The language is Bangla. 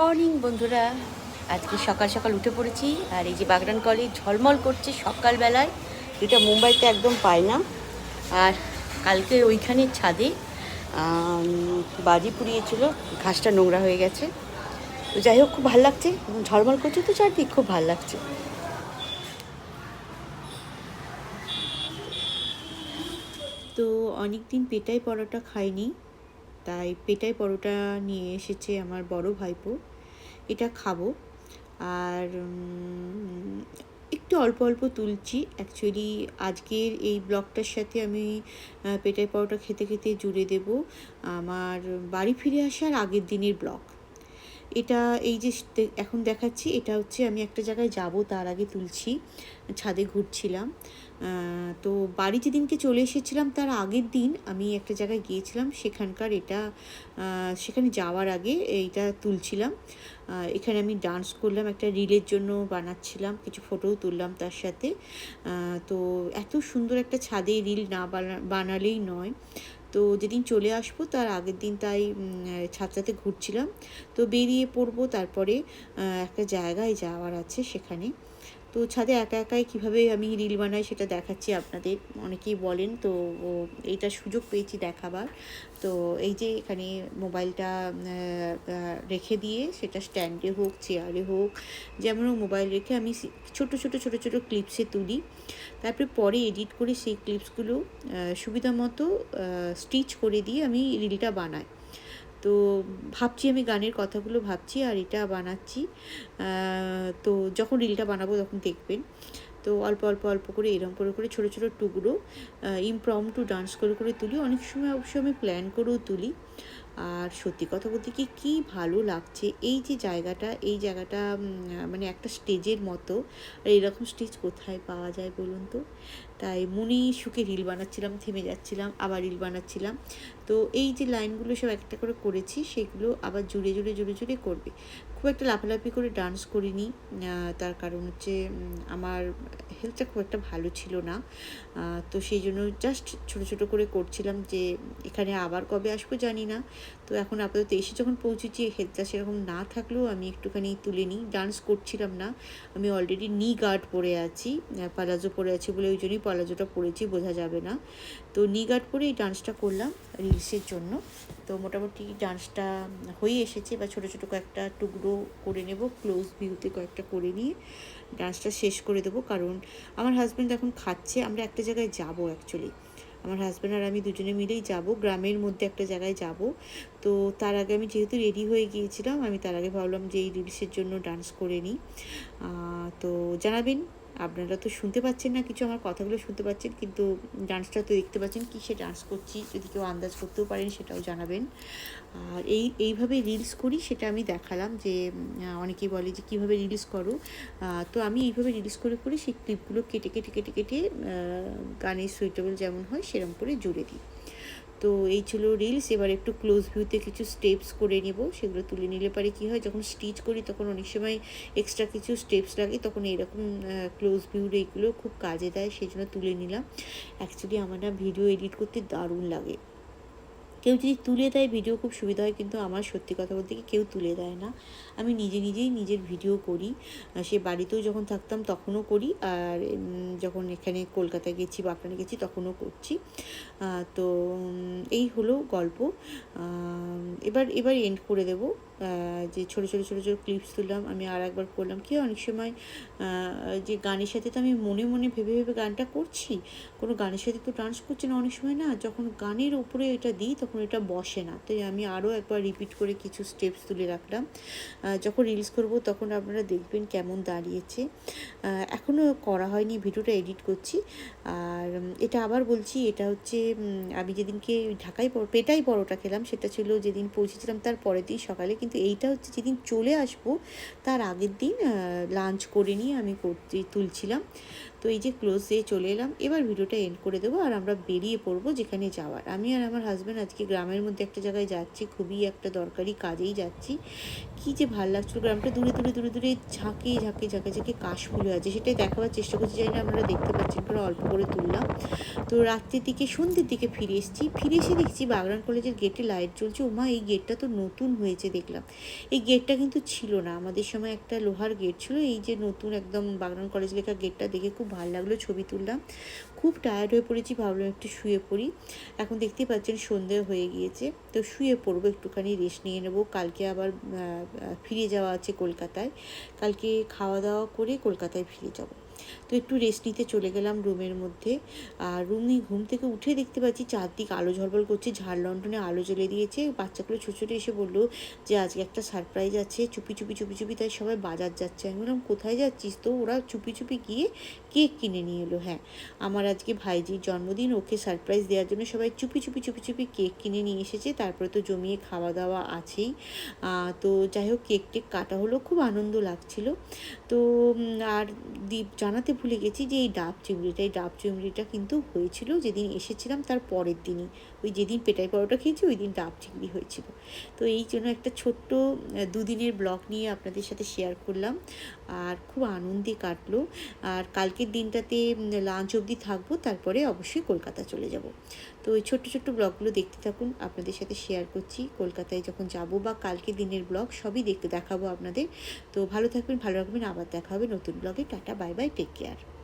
মর্নিং, বন্ধুরা। আজকে সকাল সকাল উঠে পড়েছি, আর এই যে বাগরান কলেজ ঝলমল করছে সকালবেলায়। এটা মুম্বাইতে একদম পাই না। আর কালকে ওইখানে ছাদে বাজি পুড়িয়েছিল, ঘাসটা নোংরা হয়ে গেছে। তো যাই হোক, খুব ভালো লাগছে, এবং ঝলমল করছে তো চারদিক, খুব ভালো লাগছে। তো অনেক দিন পেটাই পরোটা খাইনি। তাই পেটাই পরোটা নিয়ে এসেছে আমার বড় ভাইপো। এটা খাব। আর একটু অল্প অল্প তুলছি। অ্যাকচুয়ালি আজকের এই ব্লগটার সাথে আমি পেটাই পরোটা খেতে খেতে জুড়ে দেব আমার বাড়ি ফিরে আসার আগের দিনের ব্লগ। এটা এই যে এখন দেখাচ্ছি, এটা হচ্ছে আমি একটা জায়গায় যাব, তার আগে তুলছি, ছাদে ঘুরছিলাম। তো বাড়ি যেদিনকে চলে এসেছিলাম তার আগের দিন আমি একটা জায়গায় গিয়েছিলাম, সেখানকার এটা সেখানে যাওয়ার আগে এইটা তুলছিলাম। এখানে আমি ডান্স করলাম, একটা রিলের জন্য বানাচ্ছিলাম, কিছু ফটোও তুললাম তার সাথে। তো এত সুন্দর একটা ছাদে রিল না বানা- বানালেই নয়। তো যেদিন চলে আসব তার আগের দিন তাই ছাদটাতে ঘুরছিলাম। তো বেরিয়ে পড়ব তারপরে একটা জায়গায় যাওয়ার আছে সেখানে। তো ছাদে একা একাই কীভাবে আমি রিল বানাই সেটা দেখাচ্ছি আপনাদের। অনেকেই বলেন, তো এইটা সুযোগ পেয়েছি দেখাবার। তো এই যে এখানে মোবাইলটা রেখে দিয়ে সেটা স্ট্যান্ডে হোক, চেয়ারে হোক, যেমন মোবাইল রেখে আমি ছোট ছোট ছোট ছোট ক্লিপসে তুলি। তারপরে পরে এডিট করে সেই ক্লিপসগুলো সুবিধা মতো স্টিচ করে দিয়ে আমি রিলটা বানাই। তো ভাবছি আমি গানের কথাগুলো ভাবছি আর এটা বানাচ্ছি। তো যখন রিলটা বানাবো তখন দেখবেন। তো অল্প অল্প অল্প করে এরম করে করে ছোটো ছোটো টুকরো ইমপ্রম টু ডান্স করে করে তুলি। অনেক সময় অবশ্যই আমি প্ল্যান করেও তুলি। আর সত্যি কথা বলতে কি, কী ভালো লাগছে এই যে জায়গাটা, এই জায়গাটা মানে একটা স্টেজের মতো। আর এরকম স্টেজ কোথায় পাওয়া যায় বলুন তো? তাই মনে সুখে রিল বানাচ্ছিলাম, থেমে যাচ্ছিলাম, আবার রিল বানাচ্ছিলাম। তো এই যে লাইনগুলো সব একটা করে করেছি, সেগুলো আবার জুড়ে জুড়ে জুড়ে জুড়ে করবে। খুব একটা লাফালাফি করে ডান্স করিনি। তার কারণ হচ্ছে আমার হেলথটা খুব একটা ভালো ছিল না। তো সেই জন্য জাস্ট ছোট ছোট করে করছিলাম যে, এখানে আবার কবে আসব জানি না। তো এখন আপাতত এসে যখন পৌঁছেছি হেলথটা সেরকম না থাকলেও আমি একটুখানি তুলে নিই। ডান্স করছিলাম না। আমি অলরেডি নি গার্ড পরে আছি। পালাজো পরে আছি বলে ওই জন্যই পালাজোটা পরেছি, বোঝা যাবে না। তো নি গার্ড পরে এই ডান্সটা করলাম রিলসের জন্য। তো মোটামুটি ডান্সটা হয়ে এসেছে। বা ছোটো ছোটো কয়েকটা টুকরো করে নেব ক্লোজ ভিউতে কয়েকটা করে নিয়ে ডান্সটা শেষ করে দেবো। কারণ আমার হাজব্যান্ড এখন খাচ্ছে, আমরা একটা জায়গায় যাব অ্যাকচুয়ালি আমার হাজব্যান্ড আর আমি দুজনে মিলেই যাব, গ্রামের মধ্যে একটা জায়গায় যাব। তো তার আগে আমি যেহেতু রেডি হয়ে গিয়েছিলাম, আমি তার আগে ভাবলাম যে এই রিলসের জন্য ডান্স করে নিই। তো জানাবেন আপনারা তো শুনতে পাচ্ছেন না কিছু, আমার কথাগুলো শুনতে পাচ্ছেন, কিন্তু ডান্সটা তো দেখতে পাচ্ছেন, কিসে ডান্স করছি, যদি কেউ আন্দাজ করতেও পারেন সেটাও জানাবেন। আর এই, এইভাবে রিলস করি সেটা আমি দেখালাম যে অনেকেই বলে যে কীভাবে রিলস করো। তো আমি এইভাবে রিলস করে করে সেই ক্লিপগুলো কেটে কেটে কেটে কেটে গানের সুইটেবল যেমন হয় সেরকম করে জুড়ে দিই। তো এই ছিল রিলস এবার একটু ক্লোজ ভিউতে কিছু স্টেপস করে নিব, সেগুলো তুলে নিলে পারে কী হয়, যখন স্টিচ করি তখন অনেক সময় এক্সট্রা কিছু স্টেপস লাগে, তখন এরকম ক্লোজ ভিউ এইগুলো খুব কাজে দেয় সেই জন্য তুলে নিলাম। অ্যাকচুয়ালি আমার না ভিডিও এডিট করতে দারুণ লাগে। কেউ যদি তুলে দেয় ভিডিও খুব সুবিধা হয়, কিন্তু আমার সত্যি কথা বলতে কি কেউ তুলে দেয় না। আমি নিজে নিজেই নিজের ভিডিও করি। সে বাড়িতেও যখন থাকতাম তখনও করি আর যখন এখানে কলকাতায় গেছি বাঁকড়ানে গেছি তখনও করছি। তো এই হলো গল্প। এবার এবার এন্ড করে দেব। যে ছোটো ছোটো ছোটো ছোটো ক্লিপস তুললাম, আমি আর একবার করলাম। কি অনেক সময় যে গানের সাথে তো আমি মনে মনে ভেবে ভেবে গানটা করছি, কোনো গানের সাথে তো ডান্স করছি না অনেক সময় না, যখন গানের উপরে এটা দিই তখন এটা বসে না। তাই আমি আরও একবার রিপিট করে কিছু স্টেপস তুলে রাখলাম। যখন রিলস করব তখন আপনারা দেখবেন কেমন দাঁড়িয়েছে। এখনও করা হয়নি, ভিডিওটা এডিট করছি। আর এটা আবার বলছি, এটা হচ্ছে আমি যেদিনকে ঢাকায় পেটাই পরোটা খেলাম, সেটা ছিল যেদিন পৌঁছেছিলাম তার পরের দিন সকালে কিন্তু এইটা হচ্ছে যেদিন চলে আসব, তার আগের দিন লাঞ্চ করে নিয়ে আমি করতে, তুলছিলাম। তো এই যে ক্লোজে চলে এলাম। এবার ভিডিওটা এন্ড করে দেবো আর আমরা বেরিয়ে পড়ব যেখানে যাওয়ার। আমি আর আমার হাজব্যান্ড আজকে গ্রামের মধ্যে একটা জায়গায় যাচ্ছি, খুবই একটা দরকারি কাজেই যাচ্ছি। কি যে ভালো লাগছিল, গ্রামটা দূরে দূরে দূরে দূরে ঝাঁকে ঝাঁকে ঝাঁকে ঝাঁকে কাশফুল আছে। সেটাই দেখাবার চেষ্টা করছি, জানি না আপনারা দেখতে পাচ্ছেন করে অল্প করে তুললাম। তো রাত্রের দিকে, সন্ধ্যের দিকে ফিরে এসেছি। ফিরে এসে দেখছি বাগরান কলেজের গেটে লাইট জ্বলছে। ওমা, এই গেটটা তো নতুন হয়েছে দেখলাম। এই গেটটা কিন্তু ছিল না। আমাদের সময় একটা লোহার গেট ছিল। এই যে নতুন একদম বাগরান কলেজ লেখা গেটটা দেখে খুব ভালো লাগল ছবি তুললাম। খুব টায়ার্ড হয়ে পড়েছি, ভাবলাম একটু শুয়ে পড়ি। এখন দেখতেই পাচ্ছেন সন্ধে হয়ে গিয়েছে, তো শুয়ে পড়ব, একটুখানি রেস্ট নিয়ে নেব। কালকে আবার ফিরে যাওয়া আছে কলকাতায়। কালকে খাওয়া দাওয়া করে কলকাতায় ফিরে যাব। তো একটু রেস্ট নিতে চলে গেলাম রুমের মধ্যে। আর রুমে ঘুম থেকে উঠে দেখতে পাচ্ছি চারদিক আলো ঝলমল করছে, ঝাড় লন্ঠনে আলো জ্বলে দিয়েছে। বাচ্চাগুলো ছোটো ছোটো এসে বলল যে, আজকে একটা সারপ্রাইজ আছে, চুপি চুপি চুপি চুপি তাই সবাই বাজার যাচ্ছে। আমি বললাম, কোথায় যাচ্ছিস তো? ওরা চুপি চুপি গিয়ে কেক কিনে নিয়ে এলো। হ্যাঁ আমার আজকে ভাইজির জন্মদিন, ওকে সারপ্রাইজ দেওয়ার জন্য সবাই চুপি চুপি চুপি চুপি কেক কিনে নিয়ে এসেছে। তারপরে তো জমিয়ে খাওয়া দাওয়া আছেই তো যাই হোক কেক টেক কাটা হলো, খুব আনন্দ লাগছিল। তো আর দীপ জানাতে ভুলে গেছি যে এই ডাব চিংড়িটা, এই ডাব চিংড়িটা কিন্তু হয়েছিল যেদিন এসেছিলাম তার পরের দিনই। ওই যেদিন পেটাই পরোটা খেয়েছি, ওই দিন ডাব চিংড়ি হয়েছিল। তো এই জন্য একটা ছোট্ট দুদিনের ব্লগ নিয়ে আপনাদের সাথে শেয়ার করলাম। আর খুব আনন্দে কাটলো। আর কালকের দিনটাতে লাঞ্চ অবধি থাকব, তারপরে অবশ্যই কলকাতা চলে যাব। তো ওই ছোট্ট ছোট্ট ব্লগগুলো দেখতে থাকুন। আপনাদের সাথে শেয়ার করছি। কলকাতায় যখন যাব বা কালকে দিনের ব্লগ, সবই দেখতে দেখাবো আপনাদের। তো ভালো থাকবেন, ভালো রাখবেন। আবার দেখা হবে নতুন ব্লগে। Tata bye bye take care